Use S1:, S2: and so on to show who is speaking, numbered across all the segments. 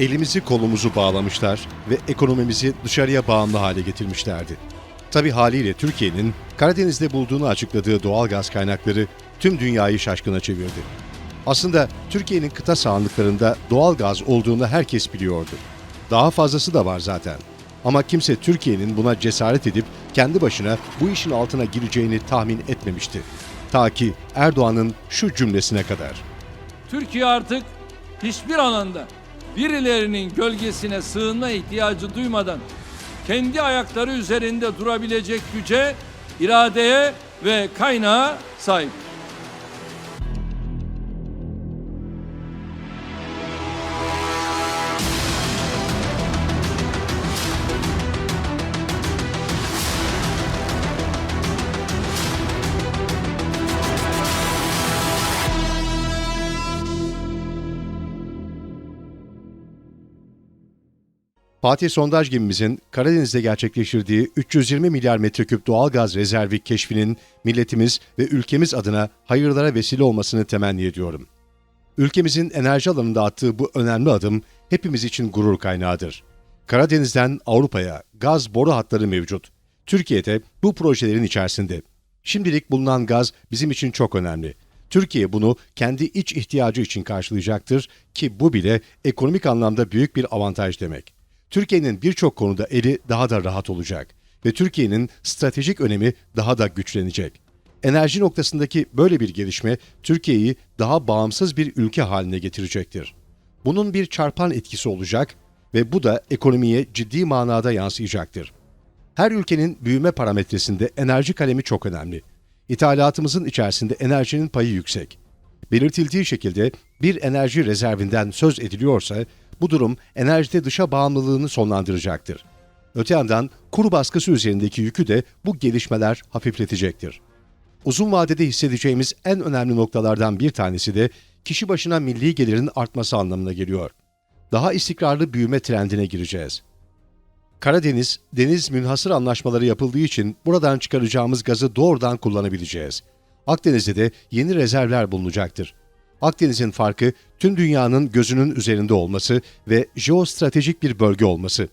S1: elimizi kolumuzu bağlamışlar ve ekonomimizi dışarıya bağımlı hale getirmişlerdi. Tabi haliyle Türkiye'nin Karadeniz'de bulduğunu açıkladığı doğal gaz kaynakları tüm dünyayı şaşkına çevirdi. Aslında Türkiye'nin kıta sahanlıklarında doğal gaz olduğunu herkes biliyordu. Daha fazlası da var zaten. Ama kimse Türkiye'nin buna cesaret edip kendi başına bu işin altına gireceğini tahmin etmemişti. Ta ki Erdoğan'ın şu cümlesine kadar.
S2: Türkiye artık hiçbir alanda birilerinin gölgesine sığınma ihtiyacı duymadan kendi ayakları üzerinde durabilecek güce, iradeye ve kaynağa sahip.
S1: Fatih sondaj gemimizin Karadeniz'de gerçekleştirdiği 320 milyar metreküp doğal gaz rezervi keşfinin milletimiz ve ülkemiz adına hayırlara vesile olmasını temenni ediyorum. Ülkemizin enerji alanında attığı bu önemli adım hepimiz için gurur kaynağıdır. Karadeniz'den Avrupa'ya gaz boru hatları mevcut. Türkiye'de bu projelerin içerisinde. Şimdilik bulunan gaz bizim için çok önemli. Türkiye bunu kendi iç ihtiyacı için karşılayacaktır ki bu bile ekonomik anlamda büyük bir avantaj demek. Türkiye'nin birçok konuda eli daha da rahat olacak ve Türkiye'nin stratejik önemi daha da güçlenecek. Enerji noktasındaki böyle bir gelişme Türkiye'yi daha bağımsız bir ülke haline getirecektir. Bunun bir çarpan etkisi olacak ve bu da ekonomiye ciddi manada yansıyacaktır. Her ülkenin büyüme parametresinde enerji kalemi çok önemli. İthalatımızın içerisinde enerjinin payı yüksek. Belirtildiği şekilde bir enerji rezervinden söz ediliyorsa bu durum enerjide dışa bağımlılığını sonlandıracaktır. Öte yandan kuru baskısı üzerindeki yükü de bu gelişmeler hafifletecektir. Uzun vadede hissedeceğimiz en önemli noktalardan bir tanesi de kişi başına milli gelirin artması anlamına geliyor. Daha istikrarlı büyüme trendine gireceğiz. Karadeniz, deniz münhasır anlaşmaları yapıldığı için buradan çıkaracağımız gazı doğrudan kullanabileceğiz. Akdeniz'de de yeni rezervler bulunacaktır. Akdeniz'in farkı tüm dünyanın gözünün üzerinde olması ve jeostratejik bir bölge olması.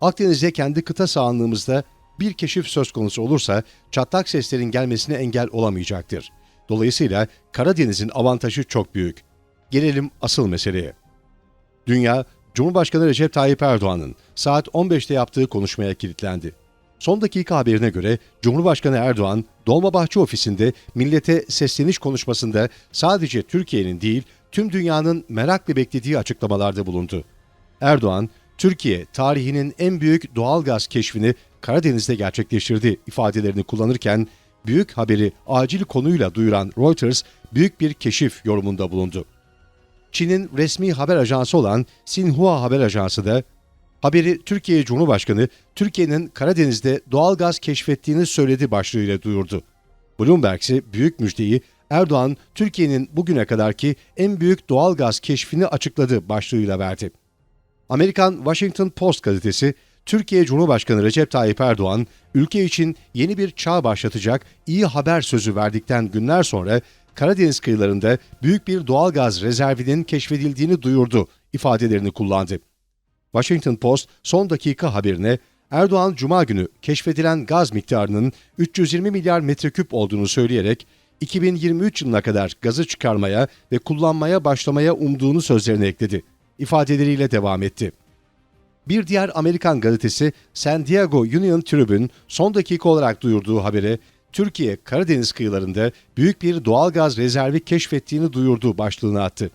S1: Akdeniz'de kendi kıta sahanlığımızda bir keşif söz konusu olursa çatlak seslerin gelmesine engel olamayacaktır. Dolayısıyla Karadeniz'in avantajı çok büyük. Gelelim asıl meseleye. Dünya, Cumhurbaşkanı Recep Tayyip Erdoğan'ın saat 15'te yaptığı konuşmaya kilitlendi. Son dakika haberine göre Cumhurbaşkanı Erdoğan, Dolmabahçe ofisinde millete sesleniş konuşmasında sadece Türkiye'nin değil, tüm dünyanın merakla beklediği açıklamalarda bulundu. Erdoğan, Türkiye tarihinin en büyük doğal gaz keşfini Karadeniz'de gerçekleştirdi ifadelerini kullanırken, büyük haberi acil konuyla duyuran Reuters büyük bir keşif yorumunda bulundu. Çin'in resmi haber ajansı olan Xinhua Haber Ajansı da haberi Türkiye Cumhurbaşkanı Türkiye'nin Karadeniz'de doğal gaz keşfettiğini söyledi başlığıyla duyurdu. Bloomberg ise büyük müjdeyi Erdoğan Türkiye'nin bugüne kadarki en büyük doğal gaz keşfini açıkladı başlığıyla verdi. Amerikan Washington Post gazetesi Türkiye Cumhurbaşkanı Recep Tayyip Erdoğan ülke için yeni bir çağ başlatacak iyi haber sözü verdikten günler sonra Karadeniz kıyılarında büyük bir doğal gaz rezervinin keşfedildiğini duyurdu ifadelerini kullandı. Washington Post son dakika haberine Erdoğan Cuma günü keşfedilen gaz miktarının 320 milyar metreküp olduğunu söyleyerek 2023 yılına kadar gazı çıkarmaya ve kullanmaya başlamaya umduğunu sözlerine ekledi. İfadeleriyle devam etti. Bir diğer Amerikan gazetesi San Diego Union Tribune son dakika olarak duyurduğu habere Türkiye Karadeniz kıyılarında büyük bir doğal gaz rezervi keşfettiğini duyurduğu başlığını attı.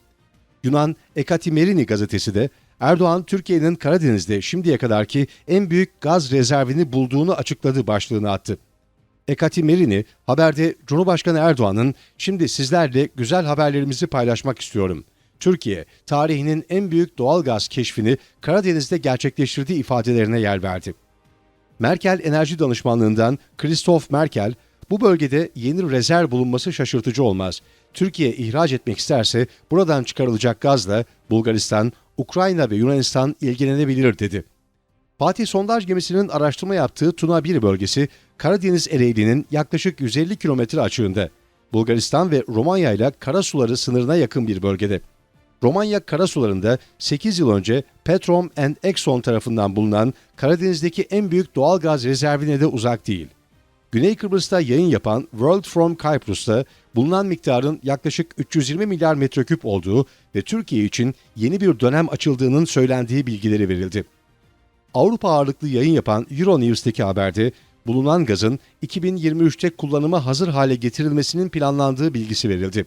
S1: Yunan Ekatimerini gazetesi de Erdoğan Türkiye'nin Karadeniz'de şimdiye kadarki en büyük gaz rezervini bulduğunu açıkladı başlığını attı. Ekatimerini haberde Cumhurbaşkanı Erdoğan'ın şimdi sizlerle güzel haberlerimizi paylaşmak istiyorum. Türkiye tarihinin en büyük doğal gaz keşfini Karadeniz'de gerçekleştirdiği ifadelerine yer verdi. Merkel Enerji Danışmanlığından Christoph Merkel, bu bölgede yeni rezerv bulunması şaşırtıcı olmaz. Türkiye ihraç etmek isterse buradan çıkarılacak gazla Bulgaristan, Ukrayna ve Yunanistan ilgilenebilir dedi. Fatih sondaj gemisinin araştırma yaptığı Tuna 1 bölgesi Karadeniz Ereğli'nin yaklaşık 150 kilometre açığında. Bulgaristan ve Romanya ile kara suları sınırına yakın bir bölgede. Romanya karasularında 8 yıl önce Petrom and Exxon tarafından bulunan Karadeniz'deki en büyük doğal gaz rezervine de uzak değil. Güney Kıbrıs'ta yayın yapan World from Cyprus'ta bulunan miktarın yaklaşık 320 milyar metreküp olduğu ve Türkiye için yeni bir dönem açıldığının söylendiği bilgileri verildi. Avrupa ağırlıklı yayın yapan Euronews'teki haberde bulunan gazın 2023'te kullanıma hazır hale getirilmesinin planlandığı bilgisi verildi.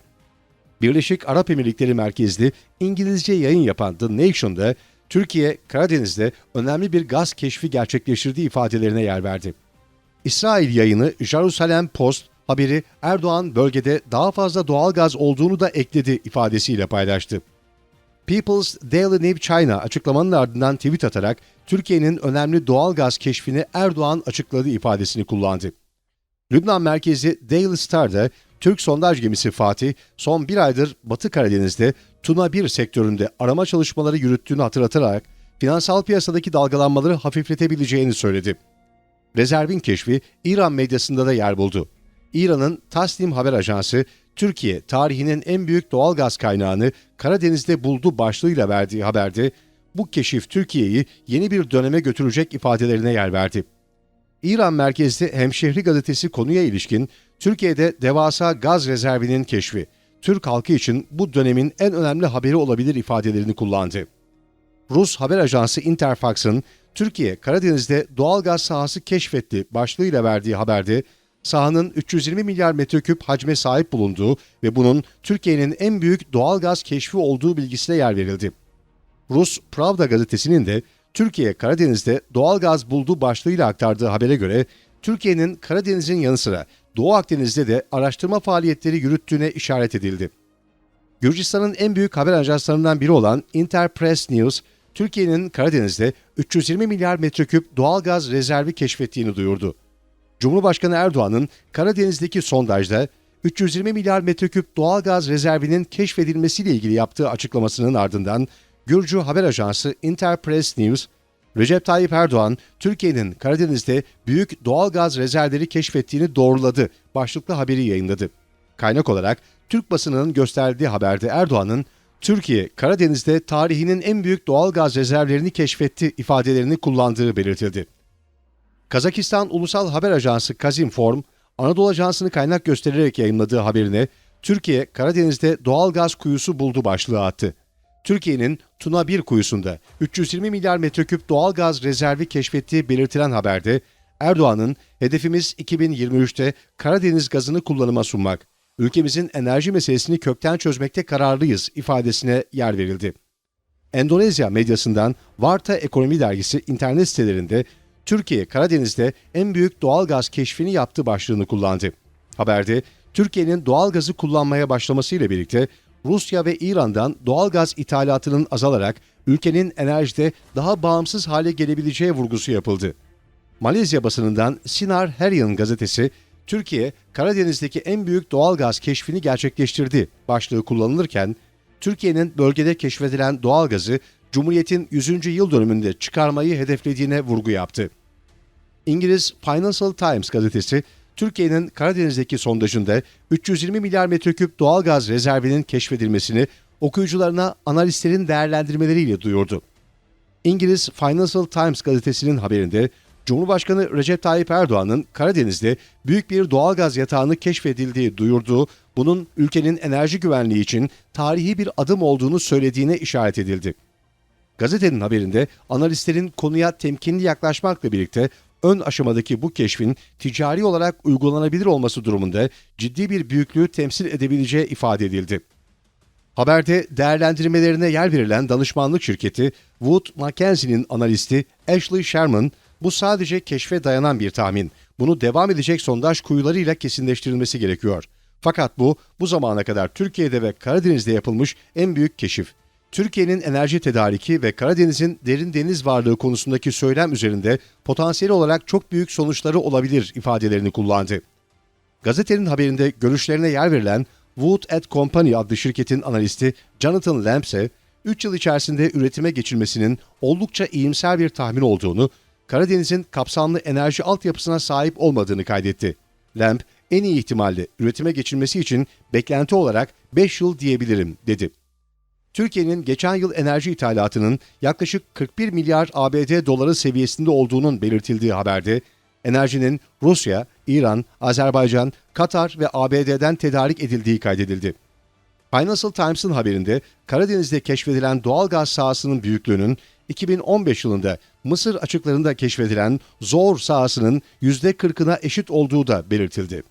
S1: Birleşik Arap Emirlikleri merkezli İngilizce yayın yapan The Nation'da Türkiye, Karadeniz'de önemli bir gaz keşfi gerçekleştirdiği ifadelerine yer verdi. İsrail yayını Jerusalem Post haberi Erdoğan bölgede daha fazla doğal gaz olduğunu da ekledi ifadesiyle paylaştı. People's Daily New China açıklamanın ardından tweet atarak Türkiye'nin önemli doğal gaz keşfini Erdoğan açıkladığı ifadesini kullandı. Lübnan merkezi Daily Star'da Türk sondaj gemisi Fatih son bir aydır Batı Karadeniz'de Tuna 1 sektöründe arama çalışmaları yürüttüğünü hatırlatarak finansal piyasadaki dalgalanmaları hafifletebileceğini söyledi. Rezervin keşfi İran medyasında da yer buldu. İran'ın Tasnim haber ajansı Türkiye tarihinin en büyük doğal gaz kaynağını Karadeniz'de buldu başlığıyla verdiği haberde bu keşif Türkiye'yi yeni bir döneme götürecek ifadelerine yer verdi. İran merkezli Hemşehri gazetesi konuya ilişkin Türkiye'de devasa gaz rezervinin keşfi, Türk halkı için bu dönemin en önemli haberi olabilir ifadelerini kullandı. Rus haber ajansı Interfax'ın Türkiye Karadeniz'de doğal gaz sahası keşfetti başlığıyla verdiği haberde sahanın 320 milyar metreküp hacme sahip bulunduğu ve bunun Türkiye'nin en büyük doğal gaz keşfi olduğu bilgisine yer verildi. Rus Pravda gazetesinin de Türkiye Karadeniz'de doğal gaz buldu başlığıyla aktardığı habere göre Türkiye'nin Karadeniz'in yanı sıra Doğu Akdeniz'de de araştırma faaliyetleri yürüttüğüne işaret edildi. Gürcistan'ın en büyük haber ajanslarından biri olan Interpress News, Türkiye'nin Karadeniz'de 320 milyar metreküp doğal gaz rezervi keşfettiğini duyurdu. Cumhurbaşkanı Erdoğan'ın Karadeniz'deki sondajda 320 milyar metreküp doğal gaz rezervinin keşfedilmesiyle ilgili yaptığı açıklamasının ardından Gürcü haber ajansı Interpress News, Recep Tayyip Erdoğan, Türkiye'nin Karadeniz'de büyük doğal gaz rezervleri keşfettiğini doğruladı başlıklı haberi yayınladı. Kaynak olarak Türk basınının gösterdiği haberde Erdoğan'ın Türkiye, Karadeniz'de tarihinin en büyük doğal gaz rezervlerini keşfetti ifadelerini kullandığı belirtildi. Kazakistan Ulusal Haber Ajansı Kazimform, Anadolu Ajansı'nı kaynak göstererek yayınladığı haberine Türkiye, Karadeniz'de doğal gaz kuyusu buldu başlığı attı. Türkiye'nin Tuna 1 kuyusunda 320 milyar metreküp doğal gaz rezervi keşfettiği belirtilen haberde Erdoğan'ın hedefimiz 2023'te Karadeniz gazını kullanıma sunmak, ülkemizin enerji meselesini kökten çözmekte kararlıyız ifadesine yer verildi. Endonezya medyasından Varta Ekonomi Dergisi internet sitelerinde Türkiye Karadeniz'de en büyük doğal gaz keşfini yaptı başlığını kullandı. Haberde Türkiye'nin doğal gazı kullanmaya başlamasıyla birlikte Rusya ve İran'dan doğal gaz ithalatının azalarak ülkenin enerjide daha bağımsız hale gelebileceği vurgusu yapıldı. Malezya basınından Sinar Herian gazetesi, Türkiye, Karadeniz'deki en büyük doğal gaz keşfini gerçekleştirdi başlığı kullanılırken, Türkiye'nin bölgede keşfedilen doğal gazı Cumhuriyet'in 100. yıl dönümünde çıkarmayı hedeflediğine vurgu yaptı. İngiliz Financial Times gazetesi, Türkiye'nin Karadeniz'deki sondajında 320 milyar metreküp doğal gaz rezervinin keşfedilmesini okuyucularına analistlerin değerlendirmeleriyle duyurdu. İngiliz Financial Times gazetesinin haberinde Cumhurbaşkanı Recep Tayyip Erdoğan'ın Karadeniz'de büyük bir doğalgaz yatağını keşfedildiği duyurduğu, bunun ülkenin enerji güvenliği için tarihi bir adım olduğunu söylediğine işaret edildi. Gazetenin haberinde analistlerin konuya temkinli yaklaşmakla birlikte ön aşamadaki bu keşfin ticari olarak uygulanabilir olması durumunda ciddi bir büyüklüğü temsil edebileceği ifade edildi. Haberde değerlendirmelerine yer verilen danışmanlık şirketi Wood Mackenzie'nin analisti Ashley Sherman, bu sadece keşfe dayanan bir tahmin. Bunu devam edecek sondaj kuyularıyla kesinleştirilmesi gerekiyor. Fakat bu, bu zamana kadar Türkiye'de ve Karadeniz'de yapılmış en büyük keşif. Türkiye'nin enerji tedariki ve Karadeniz'in derin deniz varlığı konusundaki söylem üzerinde potansiyel olarak çok büyük sonuçları olabilir ifadelerini kullandı. Gazetenin haberinde görüşlerine yer verilen Wood at Company adlı şirketin analisti Jonathan Lamb ise 3 yıl içerisinde üretime geçilmesinin oldukça iyimser bir tahmin olduğunu, Karadeniz'in kapsamlı enerji altyapısına sahip olmadığını kaydetti. Lamb, en iyi ihtimalle üretime geçilmesi için beklenti olarak 5 yıl diyebilirim dedi. Türkiye'nin geçen yıl enerji ithalatının yaklaşık 41 milyar ABD doları seviyesinde olduğunun belirtildiği haberde, enerjinin Rusya, İran, Azerbaycan, Katar ve ABD'den tedarik edildiği kaydedildi. Financial Times'ın haberinde Karadeniz'de keşfedilen doğal gaz sahasının büyüklüğünün 2015 yılında Mısır açıklarında keşfedilen Zor sahasının %40'ına eşit olduğu da belirtildi.